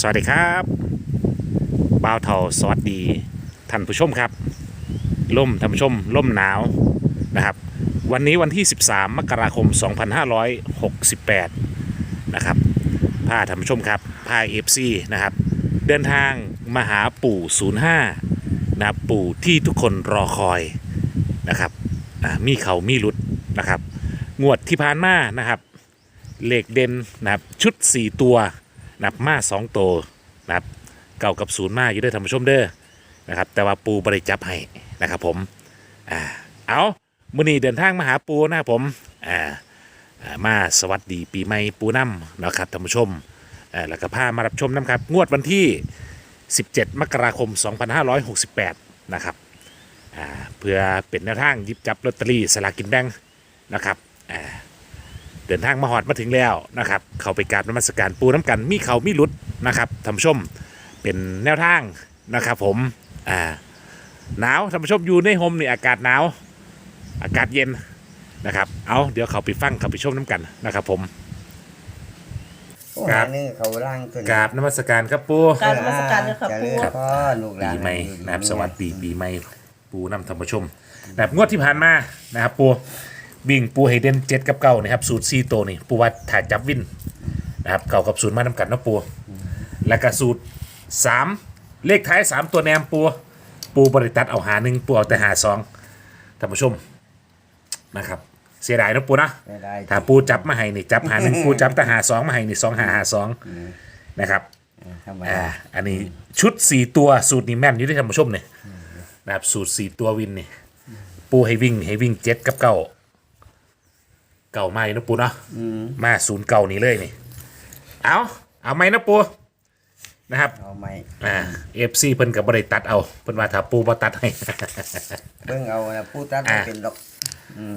สวัสดีครับบ่าวเทาสวัสดีท่านผู้ชมครับล่มท่านผู้ชมล่มหนาวนะครับ วันนี้วันที่ 13 มกราคม 2568 นะครับพาท่านผู้ชมครับพาเอฟซีนะครับ เดินทางมาหาปู่ 05นะปู่ที่ทุกคนรอคอยนะครับอ่ามีเขามีหลุดนะครับ งวดที่ผ่านมานะครับ เลขเด่นนะครับชุด 4 ตัว นับมา2ตัวนะครับเก่ากับศูนย์มาอยู่ด้วยท่านผู้ชมเด้อนะครับแต่ว่าปูบริจับให้นะครับผมอ่าเอามื่อนี้เดินทางมาหาปูนะครับผมอ่าอ่ามาสวัสดีปีใหม่ปูน้ำนะครับท่านผู้ชมอ่าแล้วก็พามารับชมน้ำครับ งวดวันที่ 17 มกราคม 2568 นะครับอ่าเพื่อเป็นแนวทางหยิบจับลอตเตอรี่สลากกินแบ่งนะครับอ่า เดินทางมาหอดมาถึงแล้วนะครับ เขาไปกราบนมัสการปูน้ำกันมีเขามีหลุดนะครับท่านผู้ชมเป็นแนวทางนะครับผมอ่าหนาวท่านผู้ชมอยู่ในโฮมนี่อากาศหนาว อากาศเย็นนะครับ เอาเดี๋ยวเขาไปฟังเขาไปชมน้ำกันนะครับผมโอ้ครัหาบนึงเขาร่างขึ้นกราบนมัสการครับปูกราบนมัสการเลยครับจะปู่เลือกพ่อลูกหลาปีนใหม่อยู่นะครับดีสวัสดีปีใหม่ปูนำท่านผู้ชมแบบงวดที่ผ่านมานะครับปู บิ่งปูให้เด่นเจ็ดกับเก้านะครับสูตรซีโตวนี่ปูว่าถ่ายจับวินนะครับเก่ากับศูนย์มานำกันเนาะปูแล้วก็สูตรสามเลขท้ายสามตัวแนมปูปูบริตัดเอาหาหนึ่งปูเอาแต่หาสองท่านผู้ชมนะครับ เสียดายเนาะปูนะไม่ได้ถ้าปูจับมาให้นี่จับหาหนึ่งปูจับแต่หาสองมาให้นี่สองหาหาสองนะครับ ธรรมอ่าดาอันนี้ชุดสี่ตัวสูตรนี้แม่นอยู่ที่ท่านผู้ชมเนี่ยนะครับสูตรสี่ตัววินนี่ปูให้วิ่งให้วิ่งเจ็ดกับเก้า เก่าไม่นะปูเนาะมาศูนย์เก่านี้เลยนี่ เอาเอาไหมนะปูนะครับเอาไหมอ่าเอฟซีเพิ่นกับบริตัดเอาเพิ่นว่าถ้าปูบ่ตัดให้เบิ้งเอานะผู้ตัดอ่าบ่เป็นดอก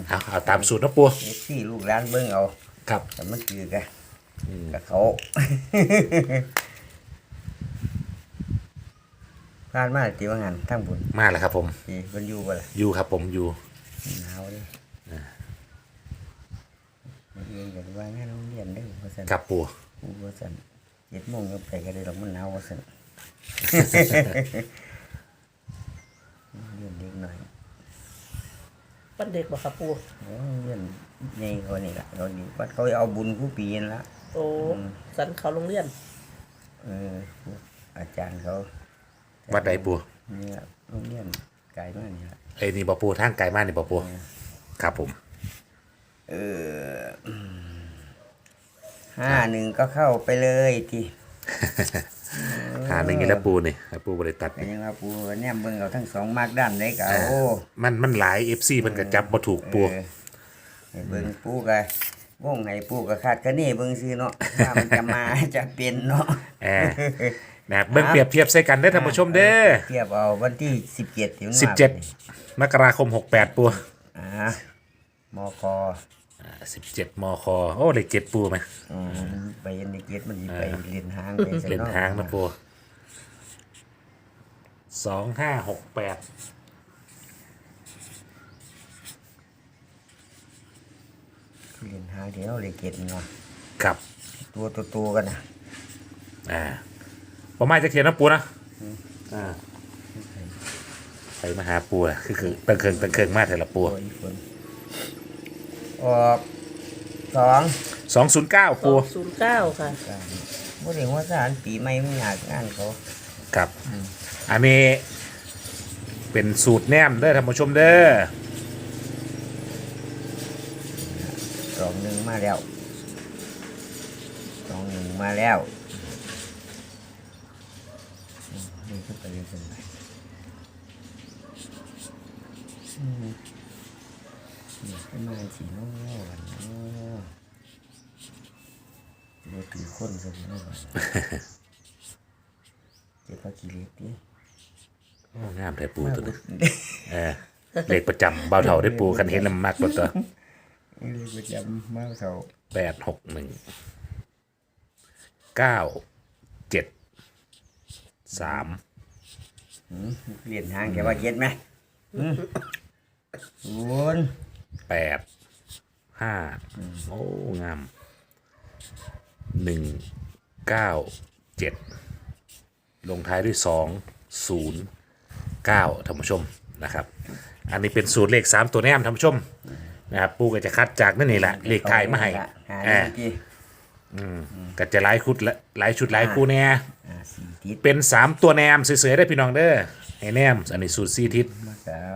เอาเอาตามสูตรนะปูเอฟซีลูกหลานเบิ้งเอา ครับแต่มันคือกันกับเขาผ่านมาตีว่างานทั้งบุญมาแล้วครับผมตีมันอยู่บ่ล่ะอยู่ครับผมอยู่หนาวดิมัน เองกันว่างานโรงเรียนได้อว่าซั่นครับปูปูว่าซั่นเจ็ดโมงก็ไปก็ได้หรอกมันหนาวว่าซั่นเรียนเด็กหน่อยปั้นเด็กบ่ครับปูโอ้เรียนใหญ่เขานี่ล่ะเขานี่วัดเขาเอาบุญคู่ปีนั่นละ โอ้สันเขาโรงเรียนเออพวกอาจารย์เขาวัดใดปูนี่ล่ะโรงเรียนไกลมากนี่ล่ะเอ้ยนี่บ่ปูทางไกลมากนี่บ่ปูครับผม เออห้าหนึ่งก็เข้าไปเลยทีหาหนึ่งนี่แล้วปูนี่แล้วปูบริตัดก็นี่ยังว่าปูแนมเบิ่งเอาทั้งสองมากด้านได้ก็เอาโอ้มันมันหลายเอฟซีมันก็จับบ่ถูกปูเออให้เบิ่งปูก็วงให้ปูก็คาดคะเนเบิ่งซื้อเนาะว่ามันจะมาจะเป็นเนาะแอบนะครับเบิ่งเปรียบเทียบใส่กันได้อท่านผู้ชมเด้อเทียบเอาวันที่สิบเจ็ดที่มันมาสิบเจ็ดมกราคมหกแปดปูอ่ามอกอ สิบเจ็ดมคโอ้เลขเจ็ดปูไหมอืมไปเย็นในเกตมันสิไปเรียนหางไปซะเล่นเนาะทางนะปูสองห้าหกแปดเรียนหางเดี๋ยวเลยเกตเนาะครับ ตัวตัวตัวกันนะอ่าประมาณจะเขียนนะปูนะอ่าไปมาหาปูอะคือคือตังเคิงตังเคิงมากเลยละปูตัวอีฝน ออกสองสองศูนย์เก้าสปูองศูนย์เก้าค่ะสามบ่ได้ว่าสารปีใหม่มันอยากงานเขาครับ อันนี้เป็นสูตรแนมเด้อท่านผู้ชมเด้อสองหนึ่งมาแล้วสองหนึ่งมาแล้วอืมนี่ก็ไปเรีย นกันไปอืมนี่ขึ้นมาสีน้องๆกันเนาะเราถือคนซะแล้วก่อนเจ็บปากกี่เล็กดิโอ้งามแต่ปูตัวนี้เออเลขประจำเบาเท่าได้ปูคันเห็นน้ำมักตัวตัวเรียกประจำมาเขาแปดหกหนึ่งเก้าเจ็ดสามเรียนทางแกว่าเย็ดไหมอืมศูน แปดห้าโอ้งามหนึ่งเก้าเจ็ดลงท้ายด้วยสองศูนย์เก้าท่านผู้ชมนะครับ อันนี้เป็นสูตรเลขสามตัวแนมท่านผู้ชมนะครับปูก็จะคัดจากนั่นนี่แหละเลขไทายมาให้หาอ่าเมื่อกี้ก็จะหลายชุดละหลายชุดหลายคู่แน่อ่าสี่ทิศเป็นสามตัวแนมเสยๆได้พี่น้องเด้อให้แนมอันนี้สูตรสี่ทิศมาเก้า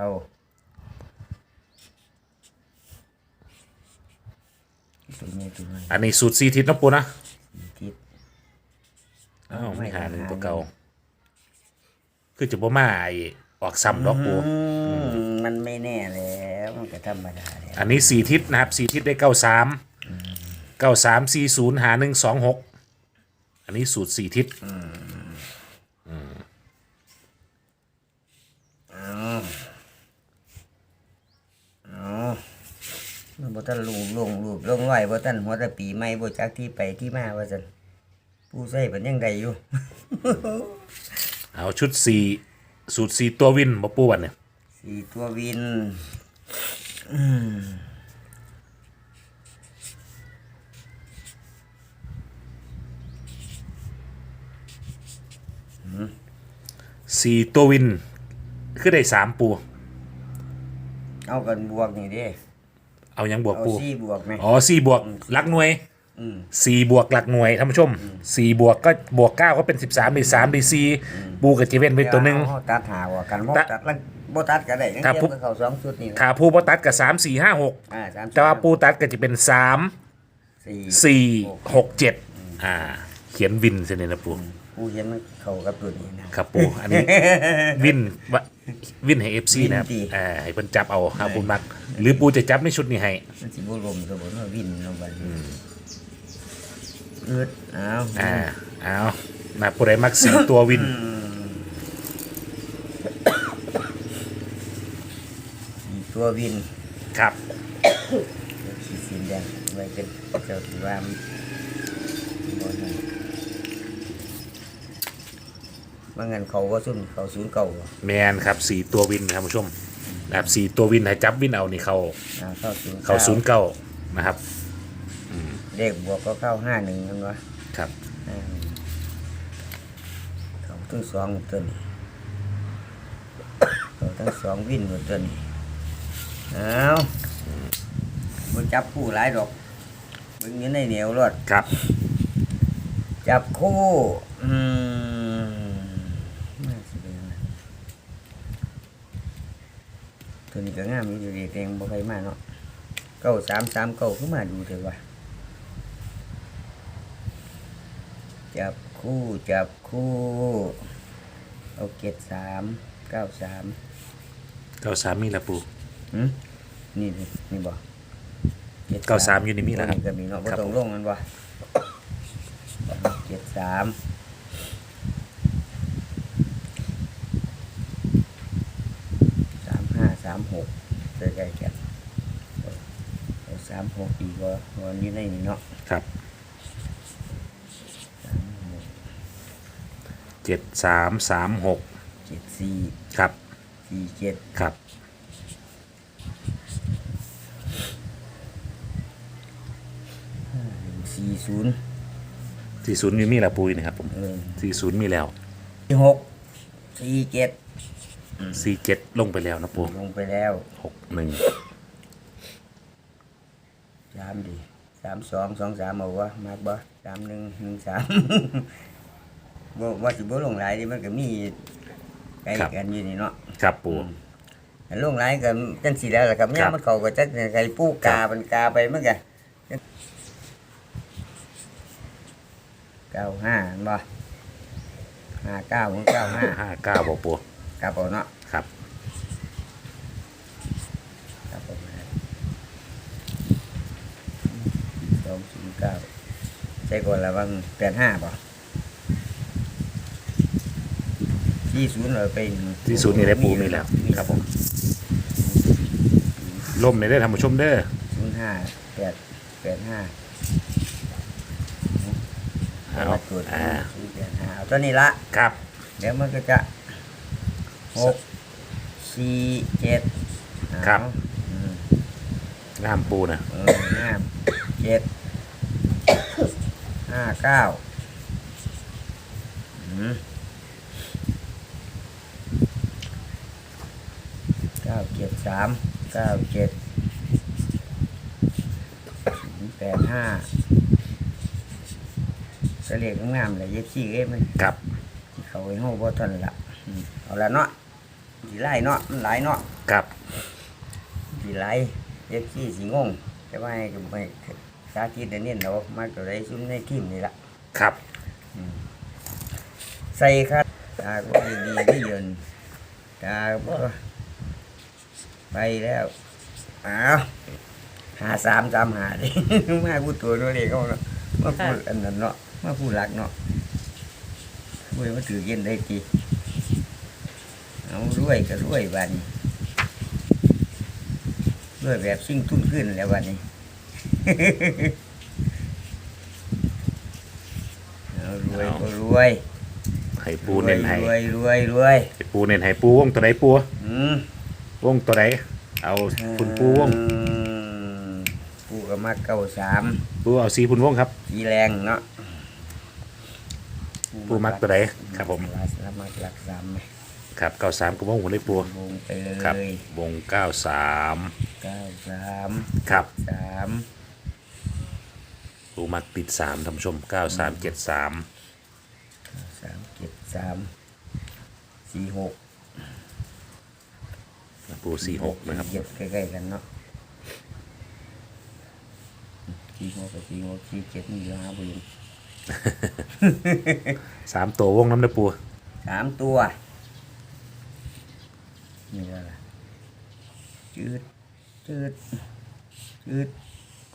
ตัวนี้ตัวนี้อันนี้สูตรสี่ทิศเนาะปูนะสี่ทิศอ้าวไม่หาหนึ่งตัวเก่า คือจะบ่มาไอออกซ้ำดอกปูอืมมันไม่แน่แล้วมันก็ธรรมดาแล้วอันนี้สี่ทิศนะครับสี่ทิศได้เก้าสามเก้าสามสี่ศูนย์หาหนึ่งสองหกอันนี้สูตรสี่ทิศอ๋ มันบ่ทันลูกลงรูปลงร้อยบ่ทันหัวแต่ปีใหม่บ่จักที่ไปที่มาว่าซั่นผู้ใส่เป็นยังไดอยู่ เอาชุดสี่สูตรสี่ตัววินบ่ปูวันเนี่ยสี่ตัววินสี่ตัววินคือได้สามปู เอากันบวกนี่เด้ เอายังบวกเอาปูสี่บวกไหมอ๋อสี่บวกหลักหน่วยอืมสี่บวกหลักหน่วยท่านผู้ชมสี่บวกก็บวกเก้าก็เป็นสิบสามดีสามดีสี่ปูกับจีเวนเป็นตัวหนึ่งเอาตัดหาว่ากันบ่ตัด ตัดแล้วบ่ตัดก็ได้ยังครับ เทียผมบกับเขาสองชุดนี่แหละขาปูบตัดกับสามสี่ห้าหกอ่าสามแต่ว่าปูตัดก็จะเป็นสามสี่สี่หกเจ็ดอ่า เขียนวินเสนนะปู ผู้เห็นมันเข้ากับตัวนี้นะ ครับปูอันนี้ วินวะวินให้เอฟซีนะครับวินดี อ่าให้เพิ่นจับเอาครับปูมัก หรือปูจะจับในชุดนี้ให้ มันสิบ่ลมซะบ่ว่าวินเนาะบัดนี้อืดเอาอ่าเอานะปูได้มักสี่ตัววินสี่ตัววินครับ ขีดสีแดงไว้เป็นเจ้าที่ว่ามันบ่นั่น ว่างั้นเขาว่าซุ่มเขาศูนย์เก่าบ่แมนครับสี่ตัววินครับผู้ชมนะครับสี่ตัววินให้จับวินเอานี่เขาอ่าเข้าศูนย์เขาศูนย์เก้านะครับเลขบวกก็เข้าห้าหนึ่งนั่นวะครับ อ่าเขาทั้งสองตัวนี้เขาทั้งสองวินหมดตัวนี้เอาบ่จับคู่หลายดอกเบิ่งอยู่ในเหนียวรอด ครับ จับคู่ อืมน่าสิเป็นยังไงตัวนี้ ก็งามอยู่ดีเองบ่ใครมาเนาะเก้าสามสามเก้าขึ้นมาดูเถอะว่าจับคู่จับคู่เอาเกตสามเก้าสามเก้าสามมีละปูหืมนี่นี่นี่บ่เก้าสามอยู่ในมีแล้วครับก็มีเนาะบ่ครับต้องลงมันบ่เจ็ดสาม สาม ห้าสามหกใกล้ๆกันเอาสามหกอีกว่าวันนี้ในนี่เนาะครับสามหกเจ็ดสามสามหกเจ็ดสี่ครับสี่เจ็ดครับสี่ศูนย์สี่ศูนย์มีมีละปูนี่ครับผมเออสี่ศูนย์มีแล้วสี่หกสี่เจ็ด สี่เจ็ดลงไปแล้วนะปูลงไปแล้วหกหนึ่งสามดีสามสองสองสามเอาวะมากบ่สามหนึ่งหนึ่งสามบ่ว่าสิบ่ลงหลายดิมันก็มีไกลกันอยู่นี่เนาะครับปูอันลงหลายก็จังสิแล้วล่ะครับคเนี่รัยบมันเข้าก็จักไก่ปูกามันกาไปมันก็เก้าห้าเห็นบ่ห้าเก้าของเก้าห้าห้าเก้าบอกปู กลับเอาเนาะครับกลับเอามาสองศูนย์เก้าใช่ก่อนละบางแปดห้าป่ะที่ศูนย์เราไปที่ศูนย์นี่ได้ปูมีแล้วครับผมล่มในได้อท่านผู้ชมเด้อศูนย์ห้าแปดแปดห้าเอามาตรวจอ่าศูนย์แปดห้าเอาตัวนี้ละครับ เดี๋ยวมันก็จะ หกสี่เจ็ดครับ อืงามปูนะเออห้าเจ็ดห้าเก้าเก้าเจ็ดสามเก้าเจ็ดแปดห้าก็เรียงงามเลยยี่สี่เอ้ยมันกับ เขาไอ้โง่บ่ทันละเอาละเนาะ สีไล่เนาะมันหลายเนาะครับสีไล่เย็บซี่สีงงแต่ว่าให้ก็ไม่สาธิตเดี๋ยวนี้เรามาตัวใดซุ่มในทีมนี่ละครับใส่ครับตาก็ดีๆที่ยืนตาก็ไปแล้วอ้าวหาสามสามหาดิมาพูดตัวนู้นเลยเขาเนาะมาพูดอันนั้นเนาะมาพูดรักเนาะเว้ยมาถือเย็นได้ที เอารวยก็รวยบัดนี้รวยแบบซิ่งทุ่นขึ้นแล้วบัดนี้เอารวยก็รวยให้ปูเน้นให้รวยรวยรวยให้ปูเน้นให้ปูวงตัวใดปูอืมวงตัวใดเอาคุณปูวงอืมปูก็มาเก้าสามปูเอาสีพุ่นวงครับสีแรงเนาะปูมักตัวใดครับผมรักรักมักรักสามไหม ครับเก้าสามก็วงหัวเลยปูวงไปเลยครับ วงเก้าสามเก้าสามครับสามปูมักติดสามท่านผู้ชมเก้าสามเจ็ดสามสามเจ็ดสามสี่หกปูสี่หกนะครับเจ็ดใกล้ๆกันเนาะสี่หกกับสี่หกสี่เจ็ดนี่เหลือห้าบุญสามตัววงน้ำเด้อปูสามตัว นี่ก็ละจืดจืดจืด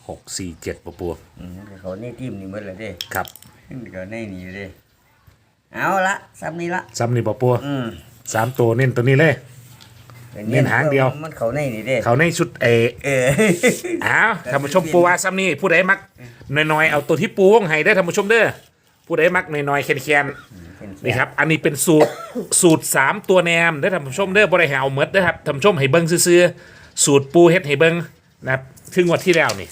หกสี่เจ็ดปูปูอืมเขาในทีมนี่หมดเลยเด้ครับเขาในนี่เด้เอาละซ้ำนี้ละซ้ำนี่ปูปูอืมสามตัวเน้นตัวนี้เลย เน้นหางเดียว มันเขาในนี่เด้เขาในชุดเอเอออ้าวท่านผู้ชมปูว่าซ้ำนี่ผู้ใดมักน้อยๆเอาตัวที่ปูวงให้ได้อท่านผู้ชมเด้อผู้ใดมักน้อยๆแคนๆ นี่ครับ อันนี้เป็นสูตร สูตรสามตัวแนมได้อท่านผู้ชมเด้อบ่ได้ให้เอาเมดเด้อครับท่านผู้ชมให้เบิ่งซื่อๆสูตรปูเฮ็ดให้เบิ่งนะครับถึงงวันที่แล้วนี่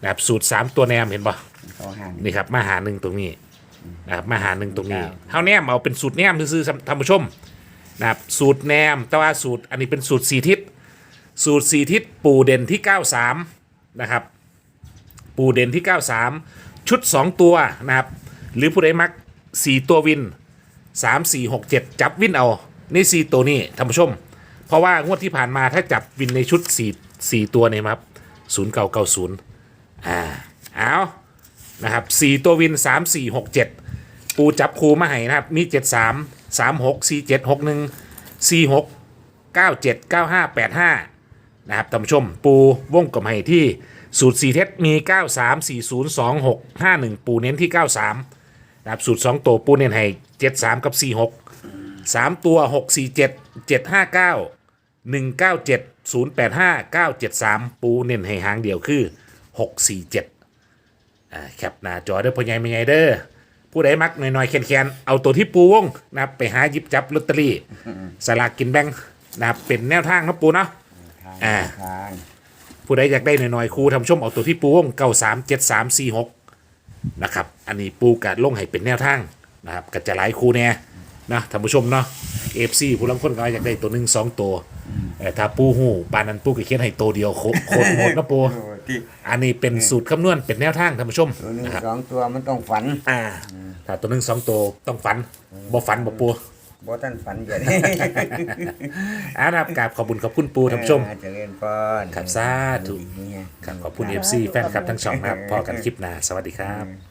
นะครับสูตรสามตัวแนมเห็นป่ะเขาห่างนี่ครับมาหาหนึ่งตรงนี้นะครับมาหาหนึ่งตรงนี้ครับเฮาแนมเอาเป็นสูตรแนมซื่อๆท่านผู้ชมนะครับสูตรแนมแต่ว่าสูตรอันนี้เป็นสูตรสี่ทิศสูตรสี่ทิศปูเด่นที่93นะครับ ปูเด่นที่ 93 ชุด 2 ตัวนะครับ หรือผู้ใดมัก 4ตัววิน3 4 6 7จับวินเอาใน4ตัวนี้ท่านผู้ชม เพราะว่างวดที่ผ่านมาถ้าจับวินในชุด4 4ตัวเนี่ยครับ0990อ่าเอานะครับ4ตัววิน3 4 6 7ปูจับคูมาให้นะครับ มี73 36 47 61 46 97 95 85นะครับท่านผู้ชม ปูวงกลมให้ที่สูตร4เทสมี93 40 26 51ปูเน้นที่93 นะครับสูตร2ตัวปูเน้นให้73กับ46 3ตัว647 759 197 085 973ปูเน้นให้หางเดียวคือ647อ่าแคปหน้าจอเด้อพ่อใหญ่ไม่ใหญ่เด้อผู้ใดมักหน่อยๆแคนๆเอาตัวที่ปูวงนะครับไปหาหยิบจับลอตเตอรี่สลากกินแบ่งนะครับเป็นแนวทางนะปูเนาะ อ่า ทาง ผู้ใดอยากได้หน่อยๆครูทำชมเอาตัวที่ปูวงเก้าสามเจ็ดสามสี่หก นะครับ อันนี้ปูกะลงให้เป็นแนวทางนะครับก็จะหลายครูแน่นะท่านผู้ชมเนาะเอฟซีผู้ลังคนก็อยากได้ตัวหนึ่งสองตัวเอ่อถ้าปูหูปานนั้นปูก็เขียนให้ตัวเดียวโคโคตรหมดนะปูโอ้ที่อันนี้เป็นสูตรคำนวณเป็นแนวทางท่านผู้ชมตัวหนึ่งนะครับสองตัวมันต้องฝัน อ่าถ้าตัวหนึ่งสองตัวต้องฝันบ่ฝันบ่ปู บ่ท่านฝันกันอ่านะครับกราบขอบคุณขอบคุณปูท่านผู้ชมเจริญพรครับสาธุครับขอบคุณเอฟซีแฟนคลับทั้งสองนะครับพอกันคลิปหน้าสวัสดีครับ